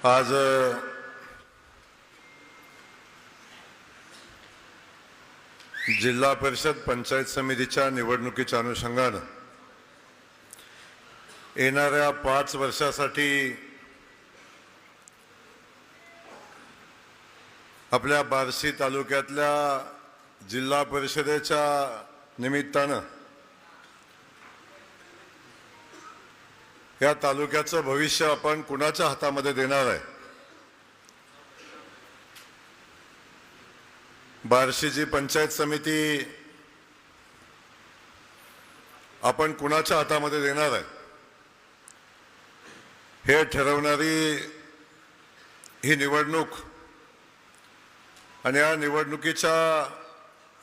आज जिल्हा परिषद पंचायत समितीच्या निवडणुकीच्या अनुषंगानं येणाऱ्या पाच वर्षासाठी आपल्या बार्शी तालुक्यातल्या जिल्हा परिषदेच्या निमित्तानं या तालुक्याचं भविष्य आपण कुणाच्या हातामध्ये देणार आहे? बार्शीची पंचायत समिती आपण कुणाच्या हातामध्ये देणार आहे? हे ठरवणारी ही निवडणूक आणि या निवडणुकीच्या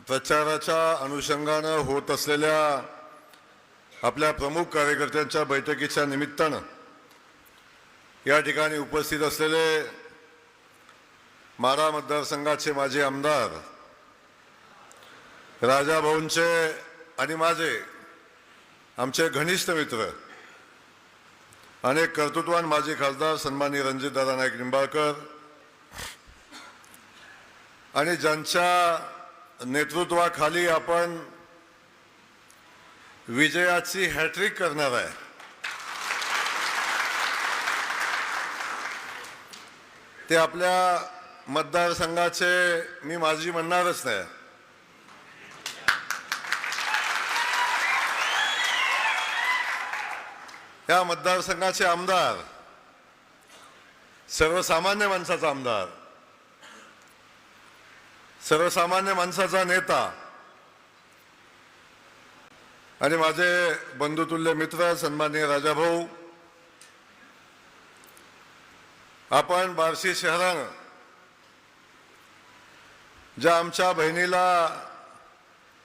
प्रचाराच्या अनुषंगानं होत असलेल्या आपल्या प्रमुख कार्यकर्त्यांच्या बैठकीच्या निमित्तानं या ठिकाणी उपस्थित असलेले मारा मतदारसंघाचे माजी आमदार राजाभाऊंचे आणि माझे आमचे घनिष्ठ मित्र अनेक कर्तृत्वान माजी खासदार सन्मानी रणजितदादा नाईक निंबाळकर आणि ज्यांच्या नेतृत्वाखाली आपण विजयाची हॅट्रिक करणार आहे. ते आपल्या मतदारसंघाचे मी माझी म्हणणारच नाही. या मतदारसंघाचे आमदार सर्वसामान्य माणसाचा आमदार सर्वसामान्य माणसाचा नेता आणि माझे बंधुतुल्य मित्र सन्माननीय राजाभाऊ आपण बार्शी शहरानं ज्या आमच्या बहिणीला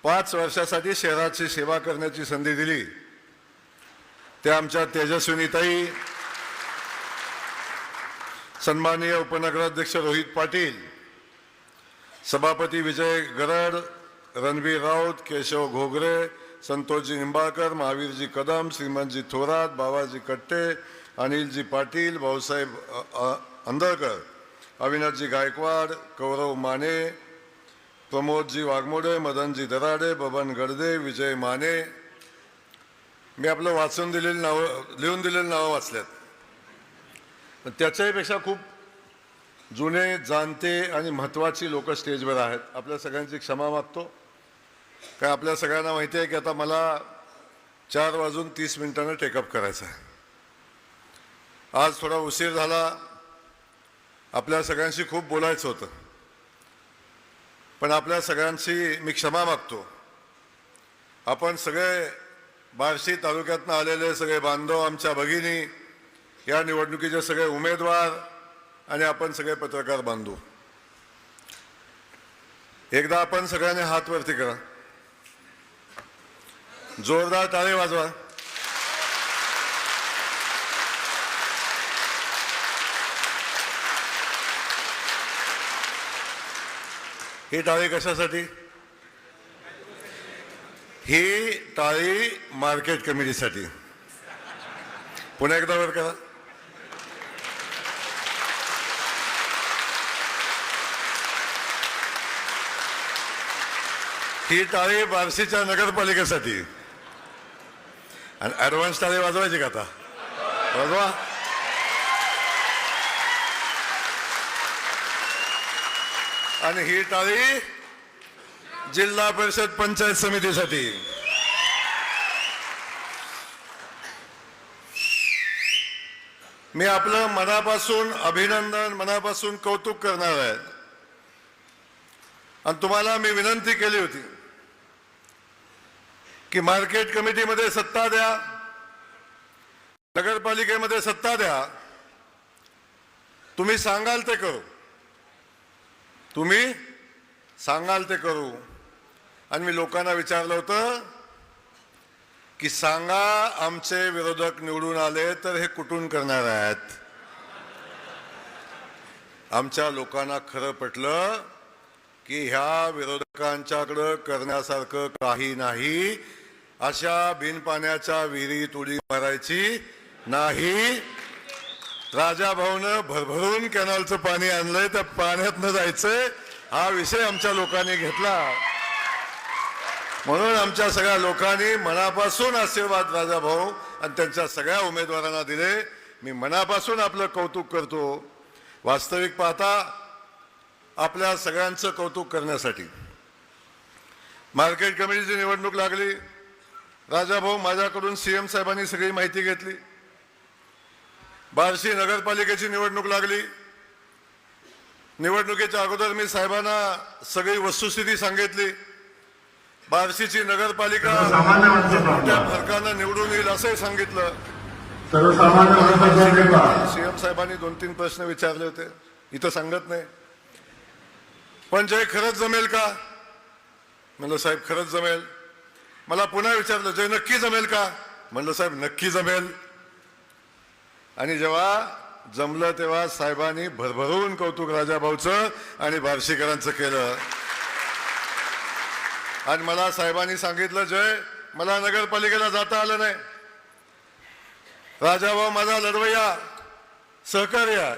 पाच वर्षासाठी शहराची सेवा करण्याची संधी दिली त्या आमच्या तेजस्विनीताई सन्माननीय उपनगराध्यक्ष रोहित पाटील सभापती विजय गरड रणवीर राऊत केशव घोगरे संतोषजी निंबाळकर महावीरजी कदम श्रीमंतजी थोरात बाबाजी कट्टे अनिलजी पाटील भाऊसाहेब अ- अविनाशजी गायकवाड कौरव माने प्रमोदजी वाघमोडे मदनजी दराडे बबन गडदे विजय माने. मी आपलं वाचून दिलेली नावं लिहून दिलेली नावं वाचल्यात. त्याच्याहीपेक्षा खूप जुने जाणते आणि महत्त्वाची लोक स्टेजवर आहेत. आपल्या सगळ्यांची क्षमा मागतो. काय आपल्या सगळ्यांना माहिती आहे की आता मला चार वाजून तीस मिनिटांना टेकअप करायचं आहे. आज थोडा उशीर झाला. आपल्या सगळ्यांशी खूप बोलायचं होतं. पण आपल्या सगळ्यांशी मी क्षमा मागतो. आपण सगळे बार्शी तालुक्यातनं आलेले सगळे बांधव आमच्या भगिनी या निवडणुकीचे सगळे उमेदवार आणि आपण सगळे पत्रकार बांधू. एकदा आपण सगळ्यांनी हात वरती करा. जोरदार टाळे वाजवा. ही टाळी कशासाठी? ही टाळी मार्केट कमिटीसाठी. पुन्हा एकदा वर करा ही टाळी बार्शीच्या नगरपालिकेसाठी. आणि ऍडव्हान्स टाळी वाजवायची का आता वाजवा आणि ही टाळी जिल्हा परिषद पंचायत समितीसाठी. मी आपलं मनापासून अभिनंदन मनापासून कौतुक करणार आहे. आणि तुम्हाला मी विनंती केली होती. की मार्केट कमिटीमध्ये सत्ता द्या नगरपालिकेमध्ये सत्ता द्या. तुम्ही सांगाल ते करू. तुम्ही सांगाल ते करू. आणि मी लोकांना विचारलं होतं की सांगा आमचे विरोधक निवडून आले तर हे कुठून करणार आहेत? आमच्या लोकांना खरं पटलं की ह्या विरोधकांच्याकडं करण्यासारखं काही नाही. अशा बिनपाण्याच्या विहिरीत उडी मारायची नाही. राजा भाऊनं भरभरून कॅनलचं पाणी आणलंय त्या पाण्यातनं जायचंय. हा विषय आमच्या लोकांनी घेतला. म्हणून आमच्या सगळ्या लोकांनी मनापासून आशीर्वाद राजा भाऊ आणि त्यांच्या सगळ्या उमेदवारांना दिले. मी मनापासून आपलं कौतुक करतो. वास्तविक पाहता आपल्या सगळ्यांचं कौतुक करण्यासाठी. मार्केट कमिटीची निवडणूक लागली. राजाभाऊ माझ्याकडून सीएम साहेबांनी सगळी माहिती घेतली. बार्शी नगरपालिकेची निवडणूक लागली. निवडणुकीच्या अगोदर मी साहेबांना सगळी वस्तुस्थिती सांगितली. बार्शीची नगरपालिका मोठ्या फरकानं निवडून येईल असंही सांगितलं. सीएम साहेबांनी दोन तीन प्रश्न विचारले होते. इथं सांगत नाही. पण जय खरंच जमेल का? म्हणलं साहेब खरंच जमेल. मला पुन्हा विचारलं जय नक्की जमेल का? म्हणलं साहेब नक्की जमेल. आणि जेव्हा जमलं तेव्हा साहेबांनी भरभरून कौतुक राजाभाऊचं आणि बार्शीकरांचं केलं. आणि मला साहेबांनी सांगितलं जय मला नगरपालिकेला जाता आलं नाही. राजाभाऊ माझा लढवया सहकार्य.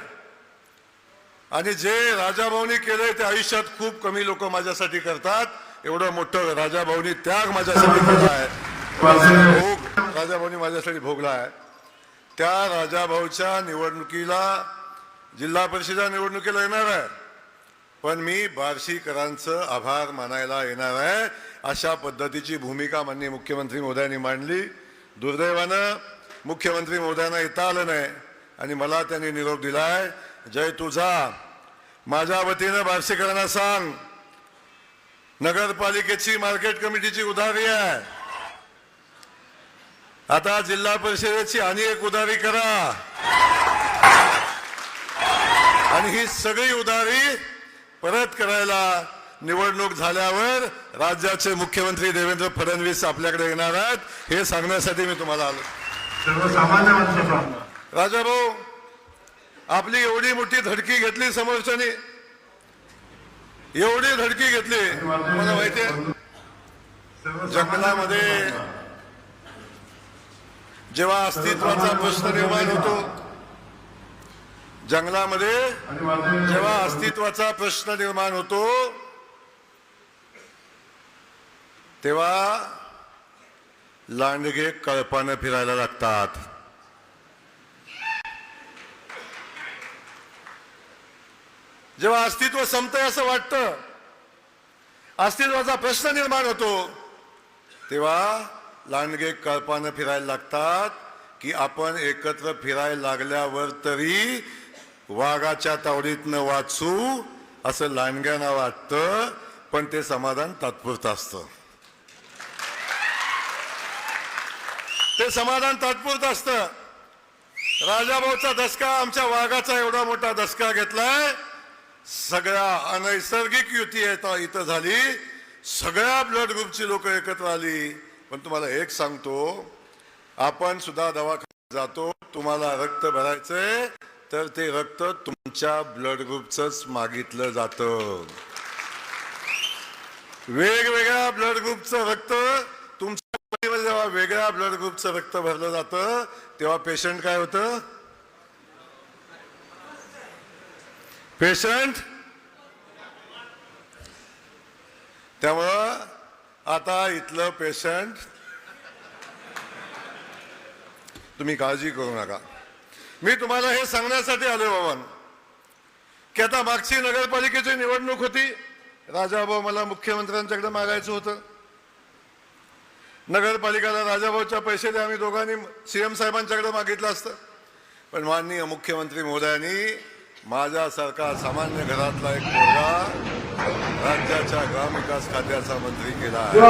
आणि जे राजाभाऊनी केलंय ते आयुष्यात खूप कमी लोक माझ्यासाठी करतात. एवढं मोठं राजाभाऊनी त्याग माझ्यासाठी केला आहे. भोग राजाभाऊनी माझ्यासाठी भोगला आहे. त्या राजाभाऊच्या निवडणुकीला जिल्हा परिषदा निवडणुकीला येणार आहे. पण मी बार्शीकरांचं आभार मानायला येणार आहे. अशा पद्धतीची भूमिका माननीय मुख्यमंत्री महोदयांनी मांडली. दुर्दैवानं मुख्यमंत्री महोदयांना येता आलं नाही आणि मला त्यांनी निरोप दिलाय. जय तुझा. माझ्या वतीनं बार्शीकरांना सांग नगरपालिकेची मार्केट कमिटीची उधारी आहे. आता जिल्हा परिषदेची आणि एक उधारी करा. आणि ही सगळी उधारी परत करायला निवडणूक झाल्यावर राज्याचे मुख्यमंत्री देवेंद्र फडणवीस आपल्याकडे येणार आहेत. हे सांगण्यासाठी मी तुम्हाला आलो. सर्वसामान्य माणसाचा राजाभाऊ आपली एवढी मोठी धडकी घेतली समोरच्यानी. एवढी धडकी घेतली. मला माहितीये जंगलामध्ये जेव्हा अस्तित्वाचा प्रश्न निर्माण होतो जंगलामध्ये जेव्हा अस्तित्वाचा प्रश्न निर्माण होतो तेव्हा लांडगे कळपानं फिरायला लागतात. जेव्हा अस्तित्व संपतंय असं वाटतं अस्तित्वाचा प्रश्न निर्माण होतो तेव्हा लांडगे कळपानं फिरायला लागतात की आपण एकत्र फिरायला लागल्यावर तरी वाघाच्या तावडीतनं वाचू असं लांडग्यांना वाटतं पण ते समाधान तात्पुरतं असतं. ते समाधान तात्पुरतं असतं. राजाभाऊचा दसका आमच्या वाघाचा एवढा मोठा दसका घेतलाय सगळ्या अनैसर्गिक युती येता इथं झाली. सगळ्या ब्लड ग्रुपची लोक एकत्र आली. पण तुम्हाला एक सांगतो आपण सुद्धा दवाखान्यात जातो तुम्हाला रक्त भरायचंय तर ते रक्त तुमच्या ब्लड ग्रुपचंच मागितलं जातं. वेगवेगळ्या ब्लड ग्रुपचं रक्त तुमच्या जेव्हा वेगळ्या ब्लड ग्रुपचं रक्त भरलं जातं तेव्हा पेशंट काय होतं? पेशंट? त्यामुळं आता इथलं पेशंट तुम्ही काळजी करू नका. मी तुम्हाला हे सांगण्यासाठी आलो बाबां की आता मागची नगरपालिकेची निवडणूक होती. राजाभाऊ मला मुख्यमंत्र्यांच्याकडे मागायचं होतं. नगरपालिकाला राजाभाऊच्या पैसे द्या आम्ही दोघांनी सीएम साहेबांच्याकडे मागितलं असतं. पण माननीय मुख्यमंत्री महोदयांनी माझ्यासारखा सामान्य घरातला एक मुलगा राज्याच्या ग्रामविकास खात्याचा मंत्री केला आहे.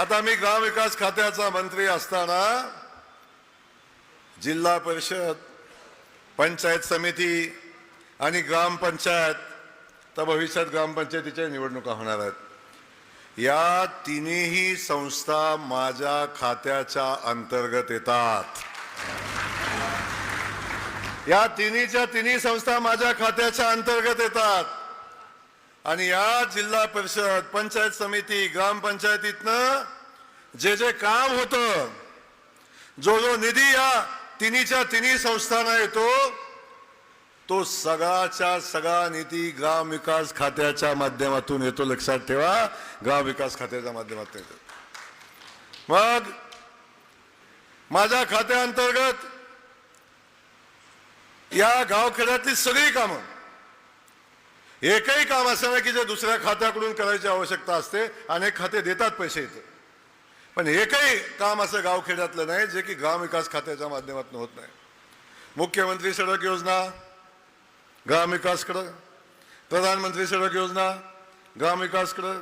आता मी ग्रामविकास खात्याचा मंत्री असताना जिल्हा परिषद पंचायत समिती आणि ग्रामपंचायत तर भविष्यात ग्रामपंचायतीच्या निवडणुका होणार आहेत. या तिन्ही संस्था माझ्या खात्याच्या अंतर्गत येतात. या तिन्हीच्या तिन्ही संस्था माझ्या खात्याच्या अंतर्गत येतात. आणि या जिल्हा परिषद पंचायत समिती ग्रामपंचायतीतनं जे जे काम होतं जो जो निधी या तिन्हीच्या तिन्ही संस्थांना येतो तो सगळाच्या सगळा निधी ग्राम विकास खात्याच्या माध्यमातून येतो. लक्षात ठेवा ग्राम विकास खात्याच्या माध्यमातून येतो. मग माझ्या खात्याअंतर्गत या गावखेड्यातली सगळी कामं. एकही काम असं नाही की जे दुसऱ्या खात्याकडून करायची आवश्यकता असते अनेक खाते देतात पैसे इथे. पण एकही काम असं गावखेड्यातलं नाही जे की ग्रामविकास खात्याच्या माध्यमातून होत नाही. मुख्यमंत्री सडक योजना ग्रामविकासकडं प्रधानमंत्री सडक योजना ग्रामविकासकडं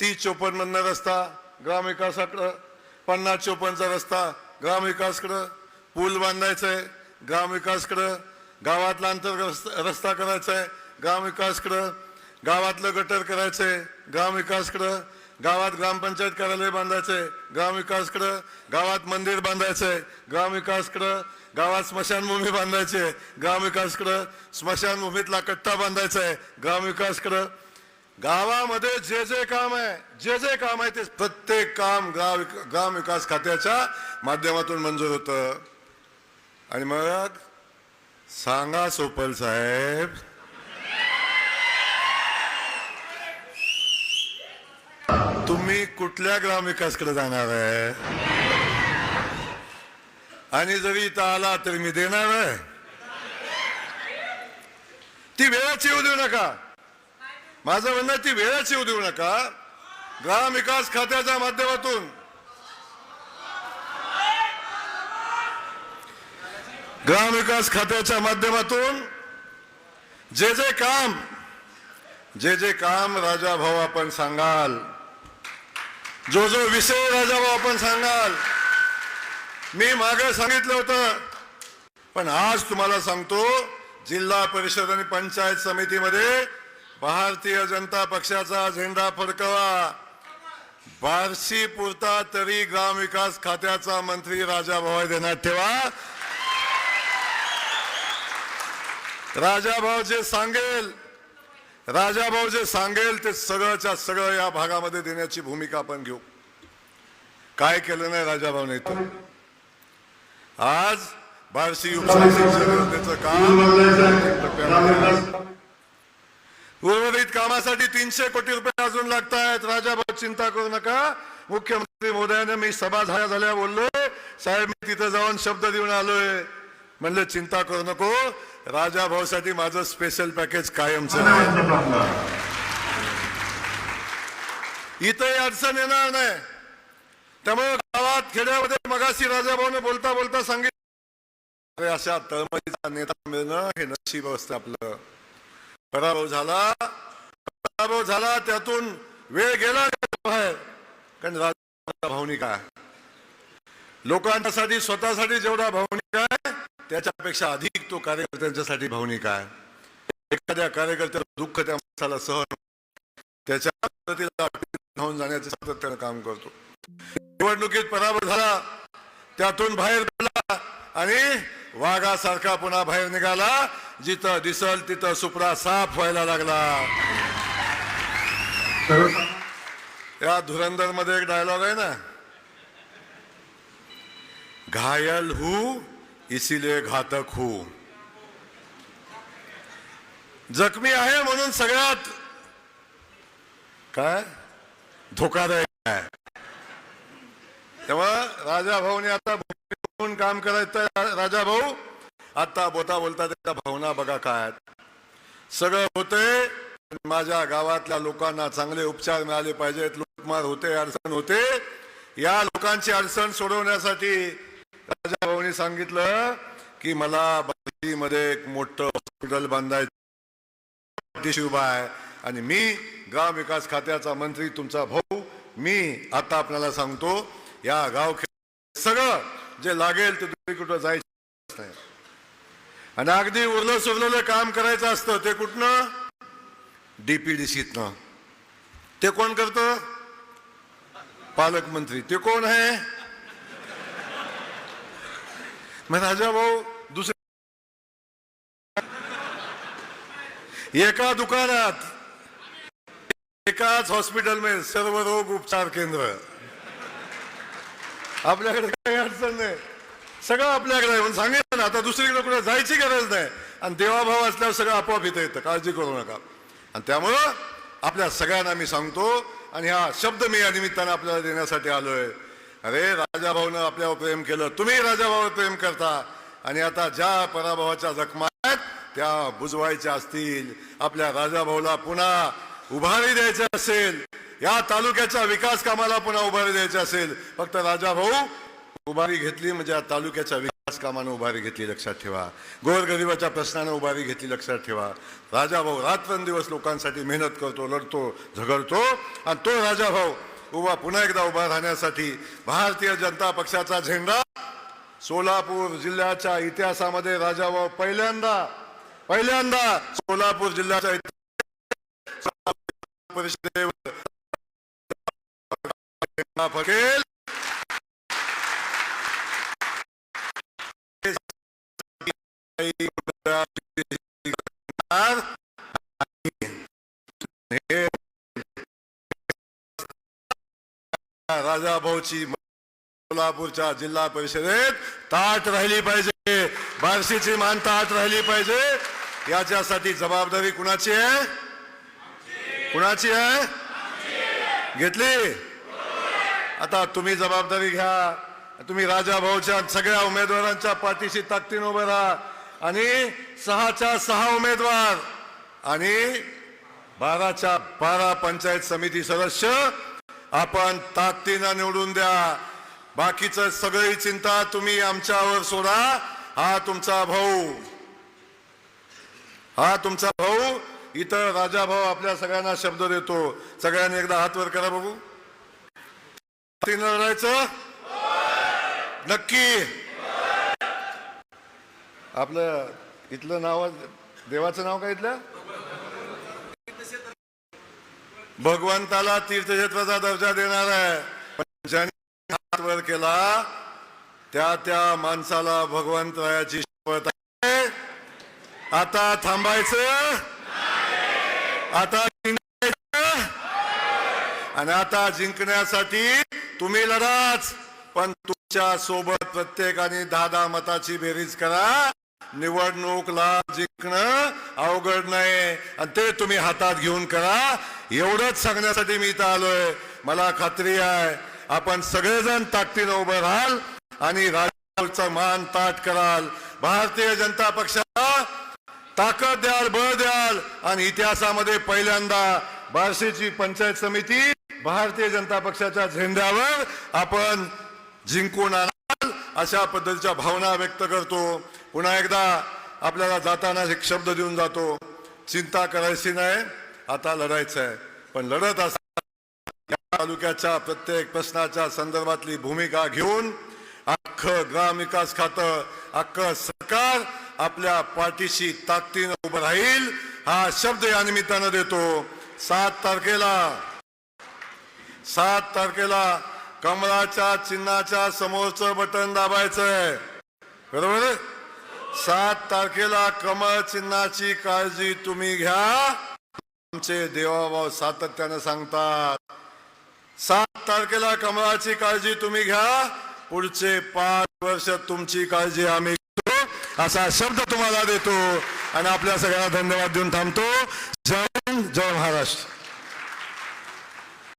तीस चोपन्नमधनं रस्ता ग्रामविकासाकडं पन्नास चोपन्नचा रस्ता ग्रामविकासकडं पूल बांधायचं आहे ग्रामविकासकडं गावातला अंतर रस्ता रस्ता करायचा आहे ग्रामविकासकडं गावातलं गटर करायचं आहे ग्रामविकासकडं गावात ग्रामपंचायत कार्यालय बांधायचं आहे ग्रामविकासकडं गावात मंदिर बांधायचं आहे ग्रामविकासकडं गावात स्मशानभूमी बांधायची आहे ग्रामविकासकडं स्मशानभूमीतला कट्टा बांधायचा आहे ग्रामविकासकडं गावामध्ये जे जे काम आहे जे जे काम आहे ते प्रत्येक काम गाव ग्राम विकास खात्याच्या माध्यमातून मंजूर होतं. आणि मग सांगा सोपल साहेब. तुम्ही कुठल्या ग्रामविकासकडे जाणार आहे? आणि जरी इथं आला तरी मी देणार आहे. ती वेळाची येऊ देऊ नका. माझं म्हणणं आहे, ती वेळाची येऊ देऊ नका. ग्रामविकास खात्याच्या माध्यमातून ग्रामविकास खात्याच्या माध्यमातून जे जे काम जे जे काम राजा भाऊ आपण सांगाल जो जो विषय राजा भाऊ आपण सांगाल मी मागे सांगितलं होतं पण आज तुम्हाला सांगतो जिल्हा परिषद आणि पंचायत समितीमध्ये भारतीय जनता पक्षाचा झेंडा फडकवा. बार्शी पुरता तरी ग्रामविकास खात्याचा मंत्री राजा भाऊ देण्यात ठेवा. राजाभाऊ जे सांगेल राजाभाऊ जे सांगेल ते सगळंच्या सगळं या भागामध्ये देण्याची भूमिका आपण घेऊ. काय केलं नाही राजाभाऊने इथं? आज बार्शी उपसिंचन काम उर्वरित कामासाठी तीनशे कोटी रुपये अजून लागत आहेत राजाभाऊ चिंता करू नका. मुख्यमंत्री मोदयाने मी सभा झाल्या झाल्या बोललोय. साहेब मी तिथं जाऊन शब्द देऊन आलोय. म्हणलं चिंता करू नको. राजा भाऊसाठी माझं स्पेशल पॅकेज कायमचं आहे. इथंही अडचण येणार नाही. त्यामुळे गावात खेड्यामध्ये मगाशी राजाभाऊने बोलता बोलता सांगितलं. अशा तळमळीचा नेता मिळणं हे नशीब असतं आपलं. पराभव झाला पराभव झाला त्यातून वेळ गेला बाहेर? कारण राजा भावनिक आहे लोकांसाठी स्वतःसाठी जेवढा भावनिक आहे त्याच्यापेक्षा अधिक तो कार्यकर्त्यांच्यासाठी भावनिक आहे. एखाद्या कार्यकर्त्याला दुःख त्या माणसाला सहन त्याच्या जाण्याचं सातत्यानं काम करतो. निवडणुकीत पराभव झाला त्यातून बाहेर पडला आणि वाघासारखा पुन्हा बाहेर निघाला जिथं दिसल तिथं सुपडा साफ व्हायला लागला. या धुरंदरमध्ये एक डायलॉग आहे ना? घायल हू इसीलिए घातक हो. जखमी आहे म्हणून सगळ्यात काय? धोकादायक आहे. तेव्हा राजा भाऊने आता काम करायचं राजा भाऊ आता बोता बोलता त्याच्या भावना बघा काय सगळं होतंय माझ्या गावातल्या लोकांना चांगले उपचार मिळाले पाहिजेत. लुटमार होते अडचण होते. या लोकांची अडचण सोडवण्यासाठी माझ्या भाऊने सांगितलं की मला मध्ये एक मोठं हॉस्पिटल बांधायचं उभा आहे. आणि मी गाव विकास खात्याचा मंत्री तुमचा भाऊ मी आता आपल्याला सांगतो या गाव सगळं जे लागेल ते दुसरी कुठं जायचं नाही. आणि अगदी उरलं सुरलेलं काम करायचं असतं ते कुठनं? डीपीडीसीतनं ते कोण करतं? पालकमंत्री. ते कोण आहे? मग राजा भाऊ दुसरे एका दुकानात एकाच हॉस्पिटलमध्ये सर्व रोग उपचार केंद्र। आपल्याकडे काही अडचण नाही. सगळं आपल्याकडे आहे. सांगितलं ना आता दुसरीकडे कुठे जायची गरज नाही. आणि देवाभाव असल्यावर सगळं आपोआप इथं येतं. काळजी करू नका. आणि त्यामुळं आपल्या सगळ्यांना मी सांगतो आणि हा शब्द मी या निमित्तानं आपल्याला देण्यासाठी आलोय. अरे राजाभाऊनं आपल्यावर प्रेम केलं. तुम्ही राजाभाऊवर प्रेम करता. आणि आता ज्या पराभवाच्या जखमा आहेत त्या बुजवायच्या असतील. आपल्या राजाभाऊला पुन्हा उभारी द्यायची असेल. या तालुक्याच्या विकास कामाला पुन्हा उभारी द्यायची असेल. फक्त राजाभाऊ उभारी घेतली म्हणजे या तालुक्याच्या विकास कामानं उभारी घेतली लक्षात ठेवा. गोरगरिबाच्या प्रश्नानं उभारी घेतली लक्षात ठेवा. राजाभाऊ रात्रंदिवस लोकांसाठी मेहनत करतो लढतो झगडतो. आणि तो राजाभाऊ उभा पुन्हा एकदा उभा राहण्यासाठी भारतीय जनता पक्षाचा झेंडा. सोलापूर जिल्ह्याच्या इतिहासामध्ये राजाभाऊ पहिल्यांदा पहिल्यांदा सोलापूर जिल्ह्याच्या परिषदेवर झेंडा राजाभाऊची राजा भाऊची सोलापूरच्या जिल्हा परिषदेत ताट राहिली पाहिजे. बार्शीची मान ताट राहिली पाहिजे. याच्यासाठी जबाबदारी कुणाची आहे? कुणाची आहे? घेतली? आता तुम्ही जबाबदारी घ्या. तुम्ही राजाभाऊच्या सगळ्या उमेदवारांच्या पाठीशी ताकदीन उभे राहा. आणि सहाच्या सहा उमेदवार आणि बाराच्या बारा पंचायत समिती सदस्य आपण ताकदीनं निवडून द्या. बाकीचं सगळी चिंता तुम्ही आमच्यावर सोडा. हा तुमचा भाऊ. हा तुमचा भाऊ. इथं राजा भाऊ आपल्या सगळ्यांना शब्द देतो. सगळ्यांनी एकदा हात वर करा बघू. लढायचं? नक्की. आपलं इथलं नाव देवाचं नाव काय इथलं? भगवंताला तीर्थक्षेत्राचा दर्जा देणार आहे. हात वर केला त्या त्या माणसाला भगवंतरायाची शपथ आहे. आता थांबायचं. आता जिंकायचं. आणि आता जिंकण्यासाठी तुम्ही लढाच. पण तुमच्यासोबत प्रत्येकाने दहा दहा मताची बेरीज करा. निवडणूकला जिंकणं अवघड नाही. आणि ते तुम्ही हातात घेऊन करा. एवढंच सांगण्यासाठी मी इथं आलोय. मला खात्री आहे आपण सगळेजण ताकदीनं उभं राहाल आणि राजाचा मान ताट कराल. भारतीय जनता पक्षाला ताकद द्याल बळ द्याल आणि इतिहासामध्ये पहिल्यांदा बार्शीची पंचायत समिती भारतीय जनता पक्षाच्या झेंड्यावर आपण जिंकून आणाल अशा पद्धतीच्या भावना व्यक्त करतो. पुन्हा एकदा आपल्याला जाताना एक शब्द देऊन जातो. चिंता करायची नाही. आता लढायचं आहे पण लढत असताना तालुक्याच्या प्रत्येक प्रश्नाच्या संदर्भातली भूमिका घेऊन अख्खं ग्रामविकास खातं अख्खं सरकार आपल्या पाठीशी ताकदीनं उभं राहील हा शब्द या निमित्तानं देतो. सात तारखेला सात तारखेला कमळाच्या चिन्हाच्या समोरचं बटन दाबायचंय. बरोबर? सात तारखेला कमळ चिन्हाची काळजी तुम्ही घ्या. आमचे देवाभाव सातत्यानं सांगतात. सात तारखेला कमळाची काळजी तुम्ही घ्या. पुढचे पाच वर्ष तुमची काळजी आम्ही घेतो. असा शब्द तुम्हाला देतो. आणि आपल्या सगळ्यांना धन्यवाद देऊन थांबतो. जय जय महाराष्ट्र.